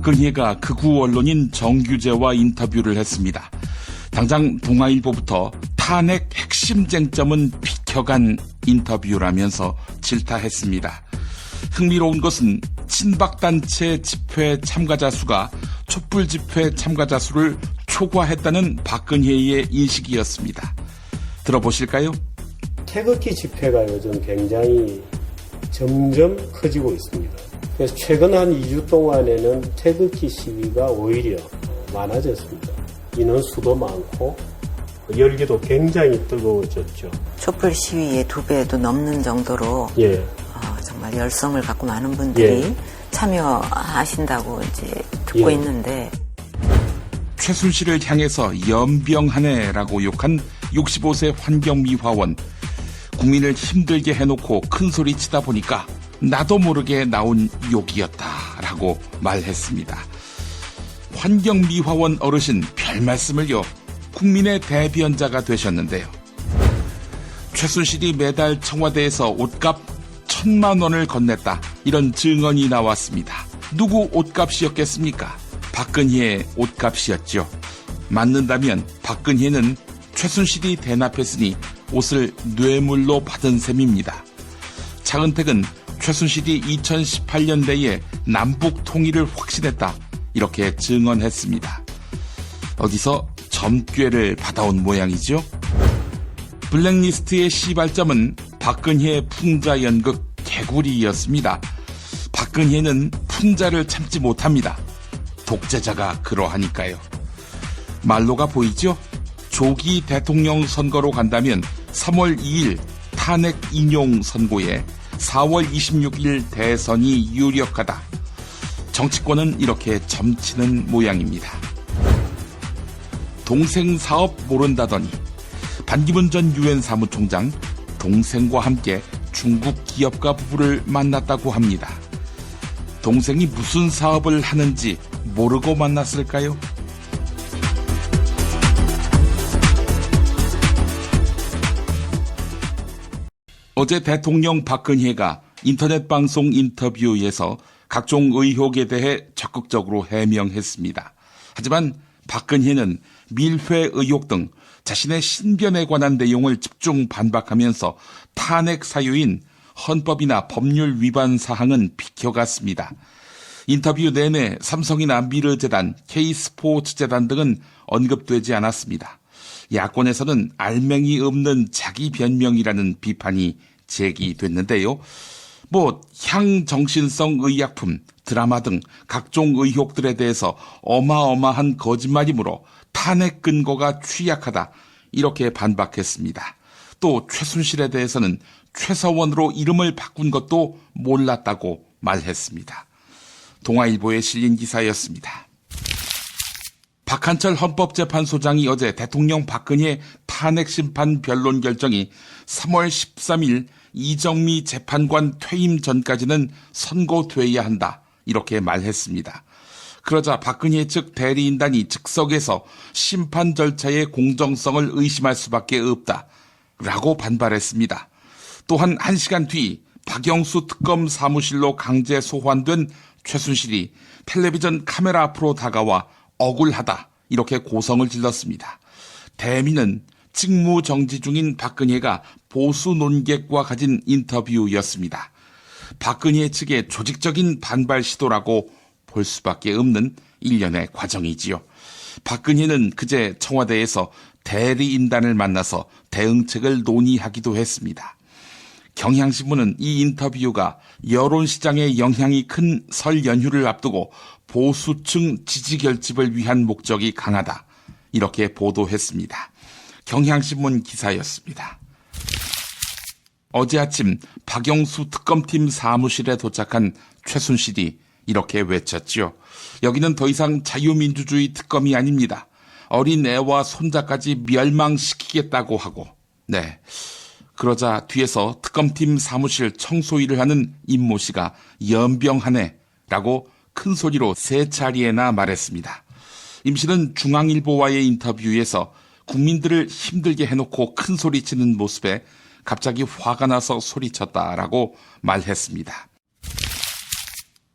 박근혜가 극우 언론인 정규재와 인터뷰를 했습니다. 당장 동아일보부터 탄핵 핵심 쟁점은 비켜간 인터뷰라면서 질타했습니다. 흥미로운 것은 친박단체 집회 참가자 수가 촛불 집회 참가자 수를 초과했다는 박근혜의 인식이었습니다. 들어보실까요? 태극기 집회가 요즘 굉장히 점점 커지고 있습니다. 그래서 최근 한 2주 동안에는 태극기 시위가 오히려 많아졌습니다. 인원 수도 많고 열기도 굉장히 뜨거워졌죠. 촛불 시위의 두 배도 넘는 정도로 예. 어, 정말 열성을 갖고 많은 분들이 예. 참여하신다고 이제 듣고 예. 있는데 최순실을 향해서 연병하네라고 욕한 65세 환경미화원. 국민을 힘들게 해놓고 큰 소리 치다 보니까 나도 모르게 나온 욕이었다라고 말했습니다. 환경미화원 어르신 별 말씀을요. 국민의 대변자가 되셨는데요. 최순실이 매달 청와대에서 옷값 천만 원을 건넸다. 이런 증언이 나왔습니다. 누구 옷값이었겠습니까? 박근혜의 옷값이었죠. 맞는다면 박근혜는 최순실이 대납했으니 옷을 뇌물로 받은 셈입니다. 차은택은 최순실이 2018년대에 남북 통일을 확신했다. 이렇게 증언했습니다. 어디서 점괘를 받아온 모양이죠? 블랙리스트의 시발점은 박근혜 풍자 연극 개구리였습니다. 박근혜는 풍자를 참지 못합니다. 독재자가 그러하니까요. 말로가 보이죠? 조기 대통령 선거로 간다면 3월 2일 탄핵 인용 선고에 4월 26일 대선이 유력하다. 정치권은 이렇게 점치는 모양입니다. 동생 사업 모른다더니 반기문 전 유엔 사무총장 동생과 함께 중국 기업가 부부를 만났다고 합니다. 동생이 무슨 사업을 하는지 모르고 만났을까요? 어제 대통령 박근혜가 인터넷 방송 인터뷰에서 각종 의혹에 대해 적극적으로 해명했습니다. 하지만 박근혜는 밀회 의혹 등 자신의 신변에 관한 내용을 집중 반박하면서 탄핵 사유인 헌법이나 법률 위반 사항은 비켜갔습니다. 인터뷰 내내 삼성이나 미르재단, K스포츠 재단 등은 언급되지 않았습니다. 야권에서는 알맹이 없는 자기 변명이라는 비판이 제기됐는데요. 뭐 향정신성 의약품, 드라마 등 각종 의혹들에 대해서 어마어마한 거짓말이므로 탄핵 근거가 취약하다 이렇게 반박했습니다. 또 최순실에 대해서는 최서원으로 이름을 바꾼 것도 몰랐다고 말했습니다. 동아일보에 실린 기사였습니다. 박한철 헌법재판소장이 어제 대통령 박근혜 탄핵 심판 변론 결정이 3월 13일 이정미 재판관 퇴임 전까지는 선고돼야 한다. 이렇게 말했습니다. 그러자 박근혜 측 대리인단이 즉석에서 심판 절차의 공정성을 의심할 수밖에 없다. 라고 반발했습니다. 또한 1시간 뒤 박영수 특검 사무실로 강제 소환된 최순실이 텔레비전 카메라 앞으로 다가와 억울하다. 이렇게 고성을 질렀습니다. 대미는 직무 정지 중인 박근혜가 보수 논객과 가진 인터뷰였습니다. 박근혜 측의 조직적인 반발 시도라고 볼 수밖에 없는 일련의 과정이지요. 박근혜는 그제 청와대에서 대리인단을 만나서 대응책을 논의하기도 했습니다. 경향신문은 이 인터뷰가 여론시장에 영향이 큰 설 연휴를 앞두고 보수층 지지 결집을 위한 목적이 강하다. 이렇게 보도했습니다. 경향신문 기사였습니다. 어제 아침 박영수 특검팀 사무실에 도착한 최순실이 이렇게 외쳤죠. 여기는 더 이상 자유민주주의 특검이 아닙니다. 어린 애와 손자까지 멸망시키겠다고 하고, 네. 그러자 뒤에서 특검팀 사무실 청소 일을 하는 임모 씨가 연병하네 라고 큰 소리로 세 차례나 말했습니다. 임 씨는 중앙일보와의 인터뷰에서 국민들을 힘들게 해놓고 큰 소리 치는 모습에 갑자기 화가 나서 소리쳤다라고 말했습니다.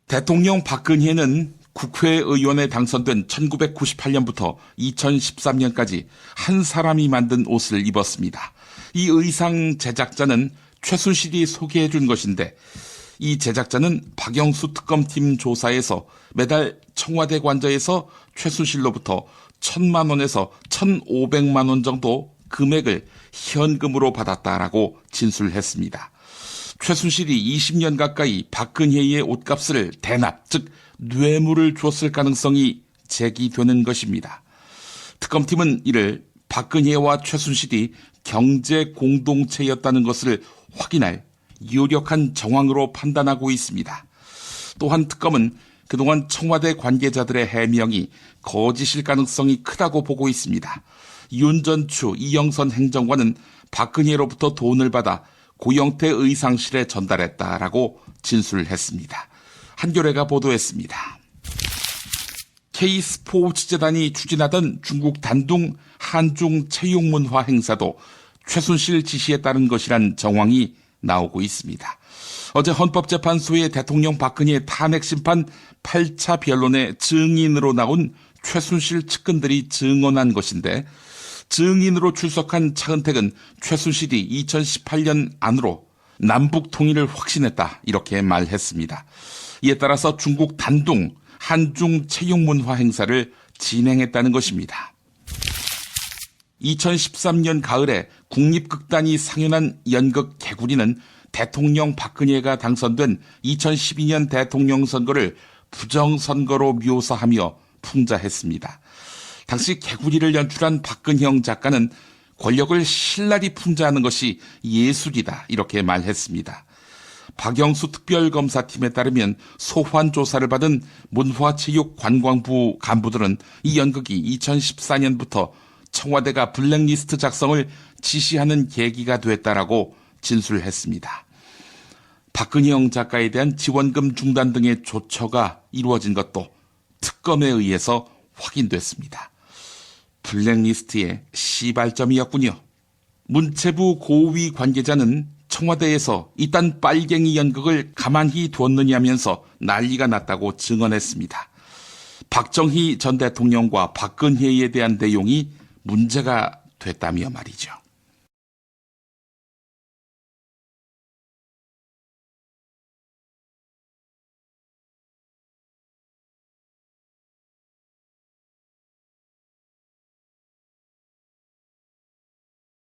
대통령 박근혜는 국회의원에 당선된 1998년부터 2013년까지 한 사람이 만든 옷을 입었습니다. 이 의상 제작자는 최순실이 소개해 준 것인데 이 제작자는 박영수 특검팀 조사에서 매달 청와대 관저에서 최순실로부터 천만 원에서 천오백만 원 정도 금액을 현금으로 받았다라고 진술했습니다. 최순실이 20년 가까이 박근혜의 옷값을 대납, 즉 뇌물을 줬을 가능성이 제기되는 것입니다. 특검팀은 이를 박근혜와 최순실이 경제 공동체였다는 것을 확인할 유력한 정황으로 판단하고 있습니다. 또한 특검은 그동안 청와대 관계자들의 해명이 거짓일 가능성이 크다고 보고 있습니다. 윤전추 이영선 행정관은 박근혜로부터 돈을 받아 고영태 의상실에 전달했다라고 진술했습니다. 한겨레가 보도했습니다. K스포츠재단이 추진하던 중국 단둥 한중 채용문화 행사도 최순실 지시에 따른 것이란 정황이 나오고 있습니다. 어제 헌법재판소의 대통령 박근혜 탄핵 심판 8차 변론의 증인으로 나온 최순실 측근들이 증언한 것인데 증인으로 출석한 차은택은 최순실이 2018년 안으로 남북 통일을 확신했다 이렇게 말했습니다. 이에 따라서 중국 단둥 한중 채용문화 행사를 진행했다는 것입니다. 2013년 가을에 국립극단이 상연한 연극 개구리는 대통령 박근혜가 당선된 2012년 대통령 선거를 부정선거로 묘사하며 풍자했습니다. 당시 개구리를 연출한 박근형 작가는 권력을 신랄히 풍자하는 것이 예술이다 이렇게 말했습니다. 박영수 특별검사팀에 따르면 소환 조사를 받은 문화체육관광부 간부들은 이 연극이 2014년부터 청와대가 블랙리스트 작성을 지시하는 계기가 됐다라고 진술했습니다. 박근형 작가에 대한 지원금 중단 등의 조처가 이루어진 것도 특검에 의해서 확인됐습니다. 블랙리스트의 시발점이었군요. 문체부 고위 관계자는 청와대에서 이딴 빨갱이 연극을 가만히 두었느냐면서 난리가 났다고 증언했습니다. 박정희 전 대통령과 박근혜에 대한 내용이 문제가 됐다며 말이죠.